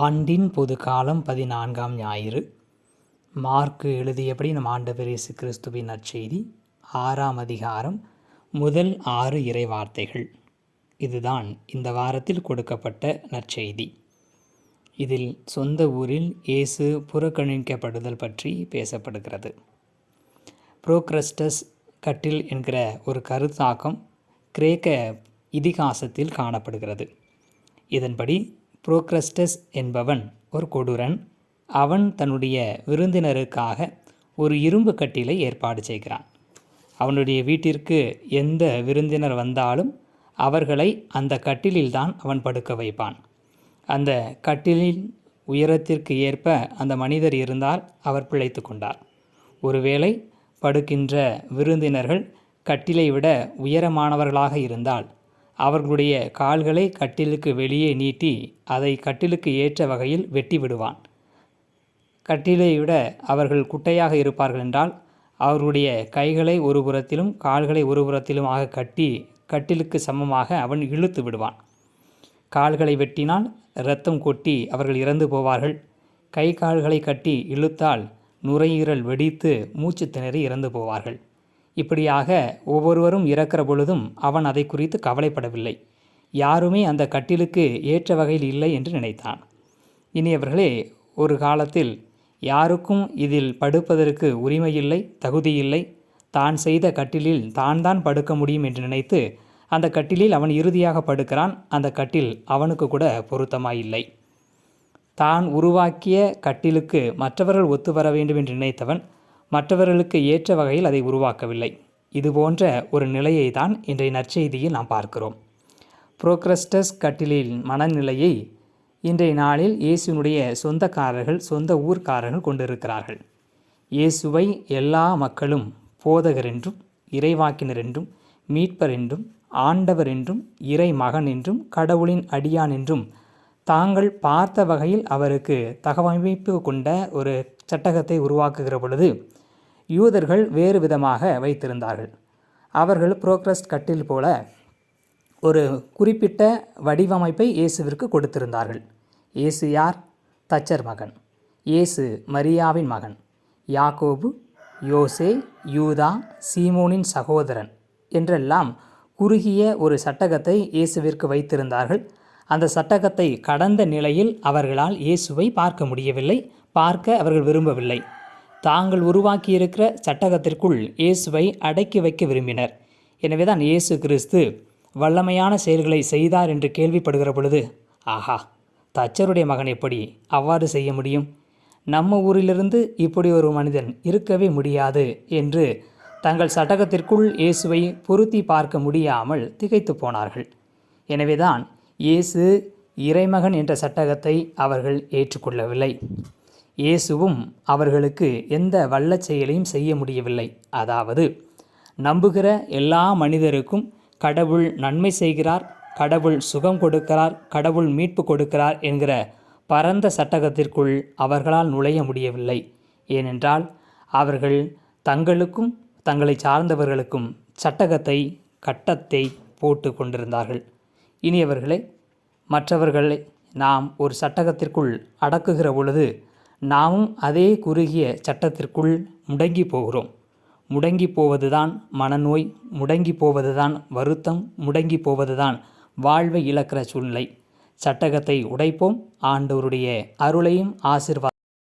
ஆண்டின் பொது காலம் பதினான்காம் ஞாயிறு. மார்க்கு எழுதியபடி நம் ஆண்டவர் இயேசு கிறிஸ்துவின் நற்செய்தி ஆறாம் அதிகாரம் முதல் ஆறு இறை வார்த்தைகள். இதுதான் இந்த வாரத்தில் கொடுக்கப்பட்ட நற்செய்தி. இதில் சொந்த ஊரில் இயேசு புறக்கணிக்கப்படுதல் பற்றி பேசப்படுகிறது. புரோக்ரஸ்டஸ் கட்டில் என்கிற ஒரு கருத்தாக்கம் கிரேக்க இதிகாசத்தில் காணப்படுகிறது. இதன்படி புரோக்ரஸ்டஸ் என்பவன் ஒரு கொடூரன். அவன் தன்னுடைய விருந்தினருக்காக ஒரு இரும்பு கட்டிலை ஏற்பாடு செய்கிறான். அவனுடைய வீட்டிற்கு எந்த விருந்தினர் வந்தாலும் அவர்களை அந்த கட்டிலில்தான் அவன் படுக்க வைப்பான். அந்த கட்டிலின் உயரத்திற்கு ஏற்ப அந்த மனிதர் இருந்தால் அவர் பிழைத்து கொண்டார். ஒருவேளை படுக்கின்ற விருந்தினர்கள் கட்டிலை விட உயரமானவர்களாக இருந்தால் அவர்களுடைய கால்களை கட்டிலுக்கு வெளியே நீட்டி அதை கட்டிலுக்கு ஏற்ற வகையில் வெட்டி விடுவான் கட்டிலை விட அவர்கள் குட்டையாக இருப்பார்கள் என்றால் அவர்களுடைய கைகளை ஒரு புறத்திலும் கால்களை ஒரு புறத்திலுமாக கட்டி கட்டிலுக்கு சமமாக அவன் இழுத்து விடுவான். கால்களை வெட்டினால் இரத்தம் கொட்டி அவர்கள் இறந்து போவார்கள். கை கால்களை கட்டி இழுத்தால் நுரையீரல் வெடித்து மூச்சு திணறி இறந்து போவார்கள். இப்படியாக ஒவ்வொருவரும் இறக்கிற பொழுதும் அவன் அதை குறித்து கவலைப்படவில்லை. யாருமே அந்த கட்டிலுக்கு ஏற்ற வகையில் இல்லை என்று நினைத்தான். இனியவர்களே ஒரு காலத்தில் யாருக்கும் இதில் படுப்பதற்கு உரிமையில்லை தகுதியில்லை. தான் செய்த கட்டிலில் தான் தான் படுக்க முடியும் என்று நினைத்து அந்த கட்டிலில் அவன் இறுதியாக படுக்கிறான். அந்த கட்டில் அவனுக்கு கூட பொருத்தமாயில்லை. தான் உருவாக்கிய கட்டிலுக்கு மற்றவர்கள் ஒத்து வர வேண்டும் என்று நினைத்தவன் மற்றவர்களுக்கு ஏற்ற வகையில் அதை உருவாக்கவில்லை. இது போன்ற ஒரு நிலையை தான் இன்றைய நற்செய்தியில் நாம் பார்க்கிறோம். புரோக்ரஸ்டஸ் கட்டிலின் மனநிலையை இன்றைய நாளில் இயேசுனுடைய சொந்தக்காரர்கள் சொந்த ஊர்க்காரர்கள் கொண்டிருக்கிறார்கள். இயேசுவை எல்லா மக்களும் போதகர் என்றும் இறைவாக்கினர் என்றும் மீட்பர் என்றும் ஆண்டவர் என்றும் இறை மகன் என்றும் கடவுளின் அடியான் என்றும் தாங்கள் பார்த்த வகையில் அவருக்கு தகவமைப்பு கொண்ட ஒரு சட்டகத்தை உருவாக்குகிற பொழுது யூதர்கள் வேறு விதமாக வைத்திருந்தார்கள். அவர்கள் புரோக்ரஸ்ட் கட்டில் போல ஒரு குறிப்பிட்ட வடிவமைப்பை இயேசுவிற்கு கொடுத்திருந்தார்கள். இயேசு யார்? தச்சர் மகன். இயேசு மரியாவின் மகன். யாக்கோபு யோசே யூதா சீமோனின் சகோதரன் என்றெல்லாம் குறுகிய ஒரு சட்டகத்தை இயேசுவிற்கு வைத்திருந்தார்கள். அந்த சட்டகத்தை கடந்த நிலையில் அவர்களால் இயேசுவை பார்க்க முடியவில்லை. பார்க்க அவர்கள் விரும்பவில்லை. தாங்கள் உருவாக்கியிருக்கிற சட்டகத்திற்குள் இயேசுவை அடக்கி வைக்க விரும்பினர். எனவேதான் இயேசு கிறிஸ்து வல்லமையான செயல்களை செய்தார் என்று கேள்விப்படுகிற பொழுது ஆஹா தச்சருடைய மகன் எப்படி அவ்வாறு செய்ய முடியும்? நம்ம ஊரிலிருந்து இப்படி ஒரு மனிதன் இருக்கவே முடியாது என்று தங்கள் சட்டகத்திற்குள் இயேசுவை பொருத்தி பார்க்க முடியாமல் திகைத்து போனார்கள். எனவேதான் இயேசு இறைமகன் என்ற சட்டகத்தை அவர்கள் ஏற்றுக்கொள்ளவில்லை. இயேசுவும் அவர்களுக்கு எந்த வல்லச் செயலையும் செய்ய முடியவில்லை. அதாவது நம்புகிற எல்லா மனிதருக்கும் கடவுள் நன்மை செய்கிறார் கடவுள் சுகம் கொடுக்கிறார் கடவுள் மீட்பு கொடுக்கிறார் என்கிற பரந்த சட்டகத்திற்குள் அவர்களால் நுழைய முடியவில்லை. ஏனென்றால் அவர்கள் தங்களுக்கும் தங்களை சார்ந்தவர்களுக்கும் சட்டகத்தை கட்டத்தை போட்டு கொண்டிருந்தார்கள். இனியவர்களே மற்றவர்களை நாம் ஒரு சட்டகத்திற்குள் அடக்குகிற பொழுது நாமும் அதே குறுகிய சட்டத்திற்குள் முடங்கி போகிறோம். முடங்கி போவதுதான் மனநோய் முடங்கி போவதுதான் வருத்தம் முடங்கி போவதுதான் வாழ்வை இழக்கிற சூழ்நிலை. சட்டகத்தை உடைப்போம் ஆண்டவருடைய அருளையும் ஆசிர்வாதம்